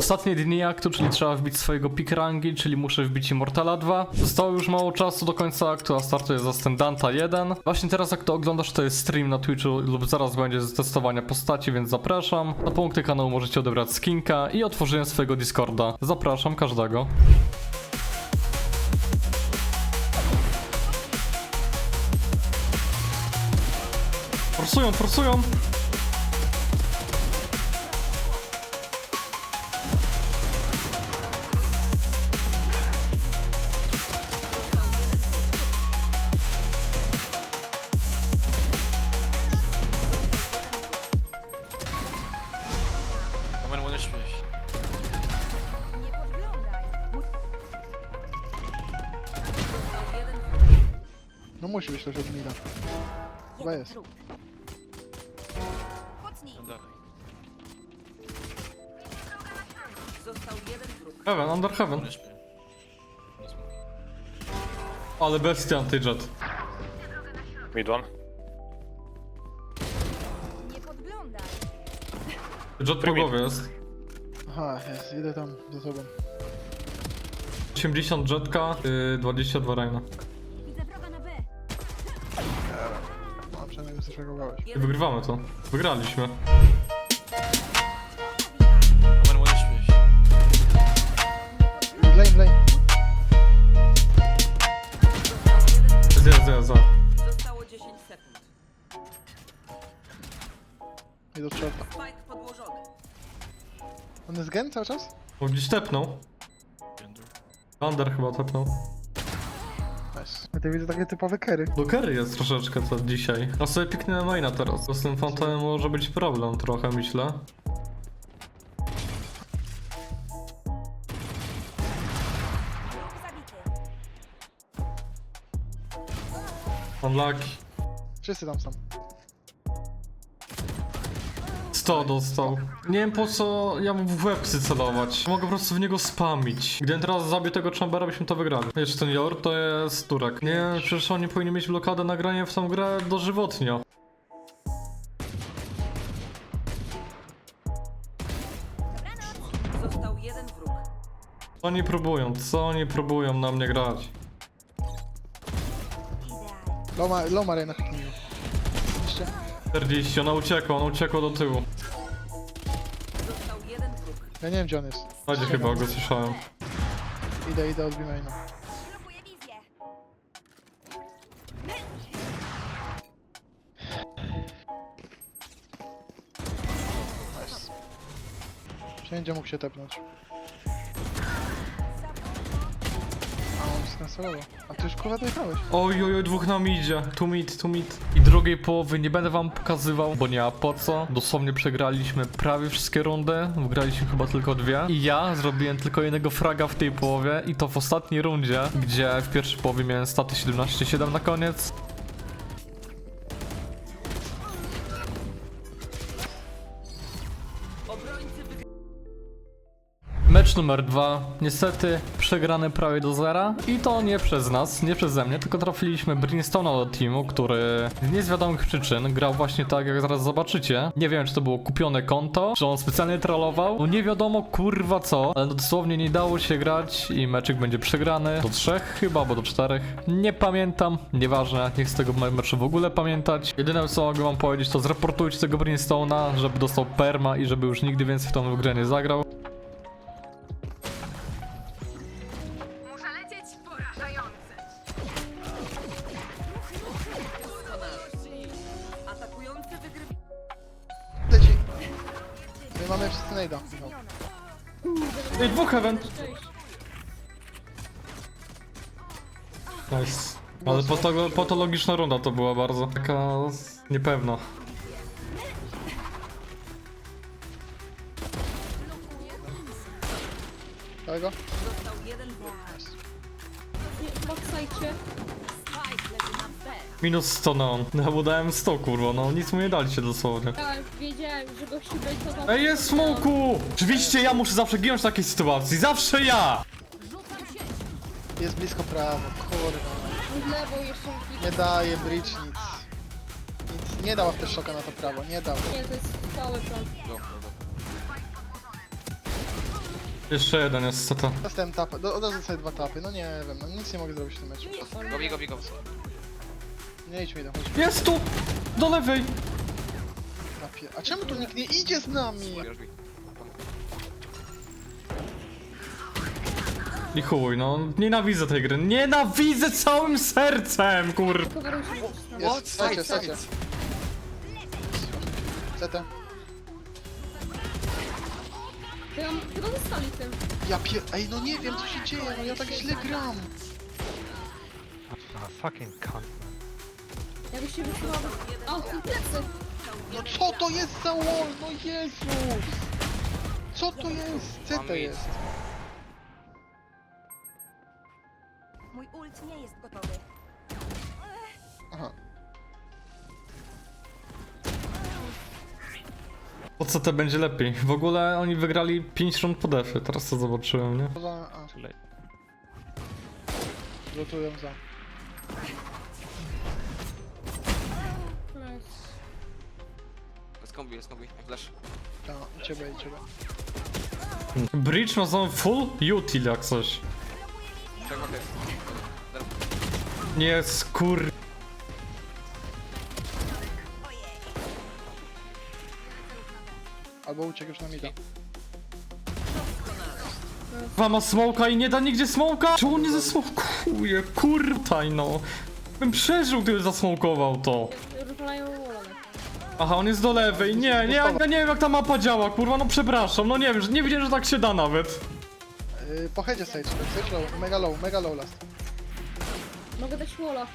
Ostatnie dni aktu, czyli trzeba wbić swojego pick rangi, czyli muszę wbić Immortala 2. Zostało już mało czasu do końca aktu, a startuje Zastendanta 1. Właśnie teraz jak to oglądasz, to jest stream na Twitchu lub zaraz będzie z testowania postaci, więc zapraszam. Na punkty kanału możecie odebrać skinka i otworzyłem swojego Discorda. Zapraszam każdego. Forsują, forsują! Być coś od Mila. Chyba jest. No dalej. Został jeden trup. Heaven, under heaven. Ale bestia anti-jet. Mid one. Nie podglądaj. Jet po głowie jest. Aha, jest, idę tam za tobą. 80 jetka, yy, 22 Reina. Przynajmniej wystrzegowałeś. I wygrywamy to. Wygraliśmy. Moment, one śmieć. Lane, lane. Zja, zja, za. Zostało 10 sekund. I do czerta. Spike podłożony. On jest gen cały czas? O, gdzieś tepnął. Under chyba tepnął. Nice. Ja tu widzę takie typowe kery. Do carry jest troszeczkę to dzisiaj. A sobie piknę maina teraz. Z tym fantomem może być problem trochę, myślę. Unlucky. Wszyscy tam są. 100 dostał. Nie wiem po co ja mam w łeb chcę celować. Mogę po prostu w niego spamić. Gdybym teraz zabił tego Chambera, byśmy to wygrali. Jeszcze ten Jor to jest Turek. Nie wiem, przecież oni powinni mieć blokadę nagrania w tą grę dożywotnio. Został jeden wróg. Co oni próbują? Co oni próbują na mnie grać? Loma, Loma Rey na hakingu. Jeszcze? 40, ona uciekła, ona uciekła do tyłu. Został jeden wróg. Ja nie wiem gdzie on jest. Chodzi chyba, go słyszałem. Idę, idę od Bimaina. Blokuję wizję. Nice. Wszędzie mógł się tepnąć. A on skancelował. A ty już kurwa dojechałeś. Oj, oj, oj, dwóch nam idzie. Tu mid, tu mid. I drugiej połowy nie będę wam pokazywał, bo nie ma po co. Dosłownie przegraliśmy prawie wszystkie rundy. Wygraliśmy chyba tylko dwie. I ja zrobiłem tylko jednego fraga w tej połowie i to w ostatniej rundzie, gdzie w pierwszej połowie miałem staty 17-7 na koniec. Mecz numer dwa. Niestety przegrany prawie do zera. I to nie przez nas, nie przeze mnie, tylko trafiliśmy Brimstone'a do teamu, który z niewiadomych przyczyn grał właśnie tak, jak zaraz zobaczycie. Nie wiem, czy to było kupione konto, czy on specjalnie trollował. No nie wiadomo kurwa co, ale dosłownie nie dało się grać i meczyk będzie przegrany. Do trzech chyba, bo do czterech. Nie pamiętam, nieważne, nie chcę tego me- meczu w ogóle pamiętać. Jedyne co mogę wam powiedzieć, to zreportujcie tego Brimstone'a, żeby dostał perma i żeby już nigdy więcej w tą grę nie zagrał. Mamy wszyscy najda. Ej, dwóch event! Nice. Ale pato- patologiczna runda to była bardzo. Taka niepewna. Całego? Został jeden. B. Minus 100 na on. Ja mu dałem 100 kurwa, no nic mu nie daliście dosłownie. Tak, wiedziałem, że gościu bejtował. Ej, jest smoku! Oczywiście ja muszę zawsze ginąć w takiej sytuacji. Zawsze ja! Jest blisko prawo, kurwa. W lewo jeszcze. Nie daje bridge nic. Nic. Nie dał też szoka na to prawo, nie dał. Nie, to jest cały plan. Dobra, dobra. Jeszcze jeden jest co to. Dostałem tapę, do, od razu sobie dwa tapy, no nie wiem, no nic nie mogę zrobić w tym meczu. Go, go, go, go. Nie idź mi do chodź. Jest tu! Do lewej! A czemu tu nikt nie idzie z nami? I chuj, no nienawidzę tej gry. Nienawidzę całym sercem, kur... Się. Jest, stajcie, stajcie. CT. Chyba, chyba dostali tym. Ja pier... Ej, no nie wiem co się dzieje, no ja tak źle gram. Jakbyś się wyszła... O, tu plecy. No co to jest za wall? No Jezus! Co to jest? CT jest. Mój ult nie jest gotowy. Aha. Po co to będzie lepiej? W ogóle oni wygrali 5 rund po defy, teraz to zobaczyłem, nie? Poza... A. Rotują za. Nice. Let's combi, let's combi. Flash. Ta, i ciebie, i ciebie. Bridge ma znowu full util jak coś. Nie, skur... Albo uciekł już na mida. Dwa ma smoka i nie da nigdzie smoka! Czemu nie zasmokuje? Kurtaj no! Bym przeżył, gdyby zasmokował to. Rozwalają. Aha, on jest do lewej. Nie, nie, ja, ja nie wiem jak ta mapa działa, kurwa, no przepraszam, no nie wiem, że- nie wiedziałem, że tak się da nawet. Yy, po headzie stage, stage low, mega low, mega low last. Mogę dać wola.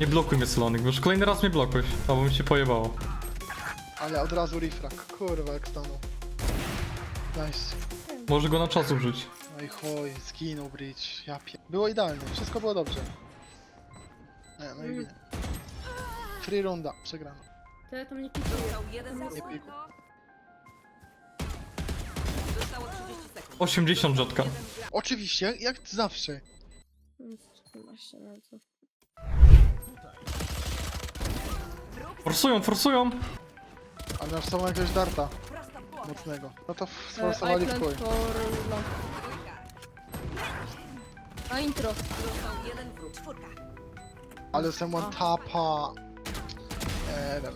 Nie blokuj mnie, Solonik, bo już kolejny raz mnie blokujesz, albo mi się pojebało. Ale od razu refrag, kurwa jak stanął. Nice. Może go na czas użyć. No i chuj, skinął bridge, ja pie... Było idealnie, wszystko było dobrze. Nie, no i Mm. winie. Free runda, przegrana. To ja tam nie pikuję. Został jeden wróg. Nie piku. Zostało 30 sekund. 80 rzatka. Oczywiście, jak zawsze. Właśnie, no to. Forsują, forsują! Ale masz sobą jakiegoś darta. Mocnego. No to E, sforsowali w chuj. for long. A intro. Jeden wróg. Ale someone tapa. Nie wiem.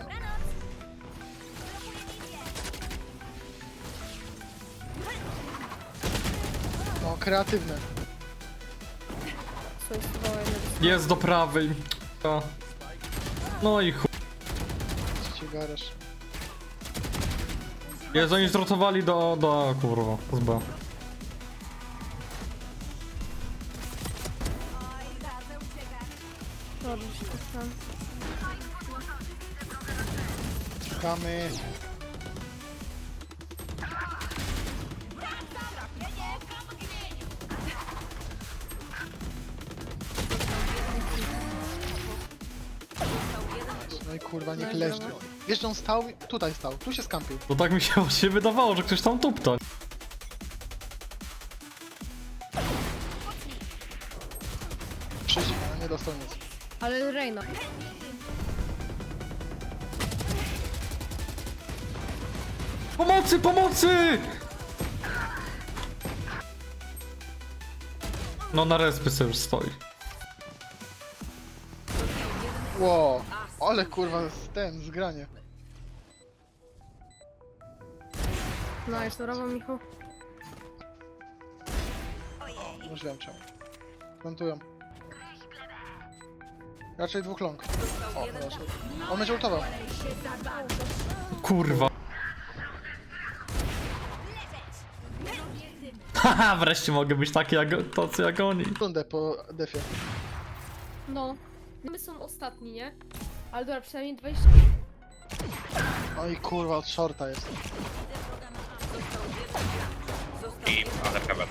No, kreatywne. Jest do prawej. A. No i chuj. Ci garasz? Jest, oni zrotowali do, do, kurwa, z B. Dobrze się tam. Kurwa, niech leży. Wiesz, że on stał? Tutaj stał, tu się skampił. To tak mi się właśnie wydawało, że ktoś tam tupta. A nie dostał nic. Ale Reina. Pomocy, pomocy! No na respy sobie już stoi. Ło, ale kurwa, z- ten, zgranie. No jest brawo Michał. Już wiem czemu. Plantują. Raczej dwóch long. O, proszę. On będzie ultował. Kurwa. Haha, wreszcie mogę być taki jak, tacy jak oni. Rundę po defie. No. My są ostatni, nie? Ale dobra, przynajmniej 20. Oj kurwa, od shorta jest. I ale prawda.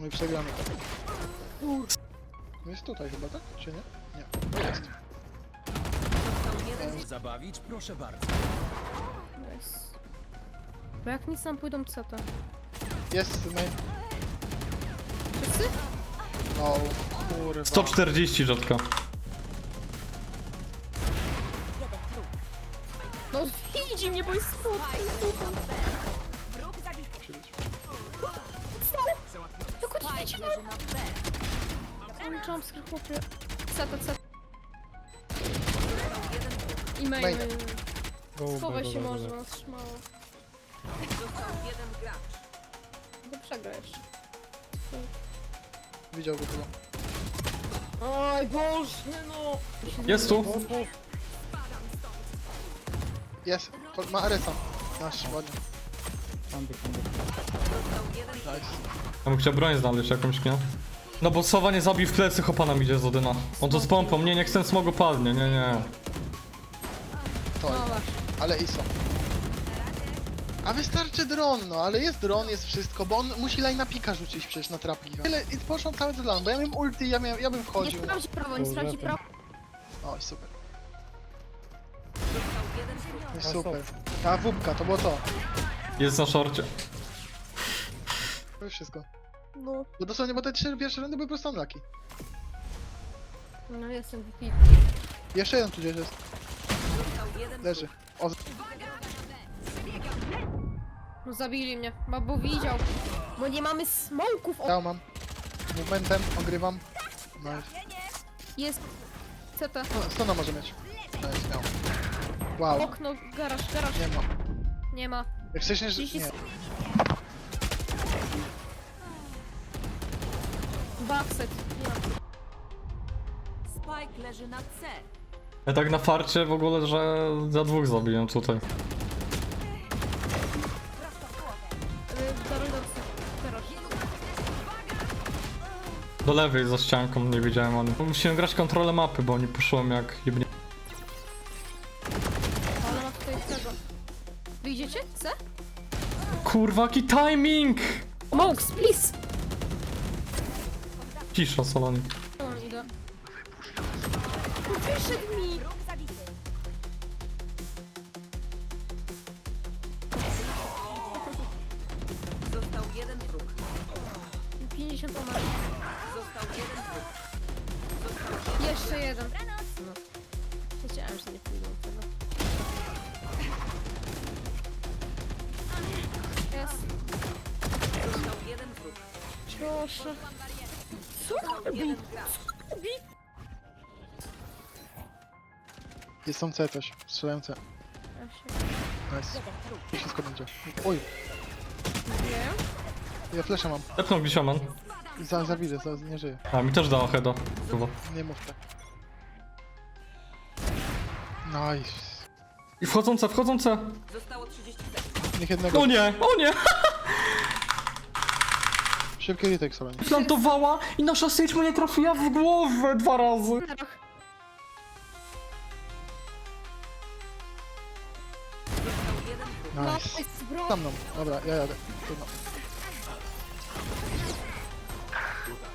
No i przegramy to. No jest tutaj chyba, tak? Czy nie? Nie. Jest. Zabawić? Proszę bardzo. Nice. Bo jak nic nam pójdą co to? Jest main. Wszyscy? No, kurwa. 140 rzadka. No bo jest smutny. Wróg zabity. Nie widzi mnie. Kończam skryp chłopie. Seta, seta. I main, Main. main. Go, Schowaj go, się go, go, może, go. no trzymało. Został jeden gracz. To przegra jeszcze. Widział go chyba. Oj Boże, no. Jest tu. Jest, to ma Aresa. Nasz, ładnie. Nice. Ja bym chciał broń znaleźć jakąś, nie? No bo Sowa nie zabił w plecy, chopa nam idzie z Odyna. On to z pompą, nie, niech ten smog opadnie, nie, nie. To, No właśnie. ale ISO. A wystarczy dron, no, ale jest dron, jest wszystko, bo on musi line na pika rzucić przecież na trapki. Tyle, i poszło cały dron, bo ja miałem ulty, ja, miałem, ja bym Nie wchodził. no. sprawdzi prawo, nie sprawdzi prawo. O, super. Jest super. A wupka, to było to. Jest na szorcie. To już wszystko. No. Bo dosłownie, bo te trzy pierwsze rundy były po prostu unlucky. No jestem VP. Jeszcze jeden tu gdzieś jest. Leży. O, No zabili mnie, bo, bo widział. Bo nie mamy smoków. O, ja mam. Momentem ogrywam. Nice. jest. CT. No, stona może mieć. Nice, miał. Wow, Okno, garaż, garaż. nie ma. Nie ma. Jak wcześniej, że... Dziś Nie. jest- Backset. Nie ma. Spike leży na C. Ja tak na farcie w ogóle, że za dwóch zabiję tutaj. Y. Garaż. Do lewej za ścianką nie widziałem ani. Musiałem grać kontrolę mapy, bo oni poszłem jak jebnie. Kurwa, jaki timing! Mox, please! Cisza, Solonik. No, idę. Wyszedł mi! Został jeden wróg. 50 umarł. Został jeden wróg. Jeszcze jeden. No. Wiedziałem, że nie pójdą Jest. Został jeden wróg. Proszę. Co robi? gracz. robi? Jest są C coś. Strzelałem C. Ja się Nice. I wszystko będzie. Oj, nie. ja flasha mam. Lepnął gdzieś oman. Za, zawidzę, za, nie żyję. A, mi też dała heada. Chyba. Nie mów tak. Nice. I wchodzące, wchodzące! Zostało 30 jednego. O nie, o nie! Szybki retake sobie. Plantowała i nasza stage mu nie trafiła w głowę dwa razy. Nice. Tam mną. Dobra, ja jadę. Trudno.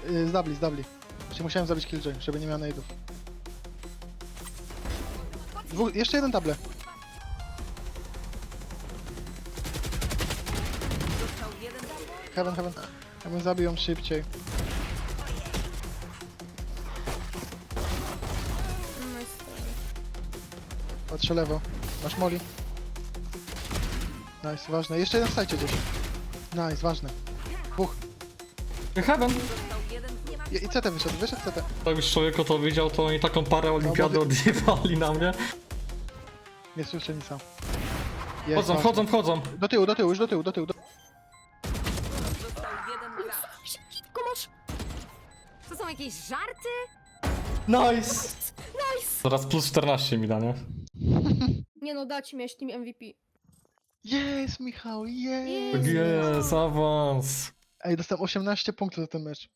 Yy, zdabli, zdabli. Czyli musiałem zabić killjoy, żeby nie miał nade'ów. Dwóch, jeszcze jeden table. Heaven, heaven. Ja bym zabił ją szybciej. No Patrzę lewo. Masz moli. Nice, ważne. Jeszcze jeden stajcie gdzieś. Nice, ważne. Dwóch. Heaven. I, i CT wyszedł, wyszedł CT. To już człowieku to widział, to oni taką parę olimpiady odjebali na mnie. Nie słyszę nic. Jest, ważne. wchodzą, wchodzą. Do tyłu, do tyłu, już do tyłu, do tyłu. Do... jakieś żarty? Nice! Nice! Teraz plus 14 mi da, nie? Nie no, dać mieć MVP. Jest, Michał! Jest. Jest, awans. Ej, dostałem 18 punktów za ten mecz.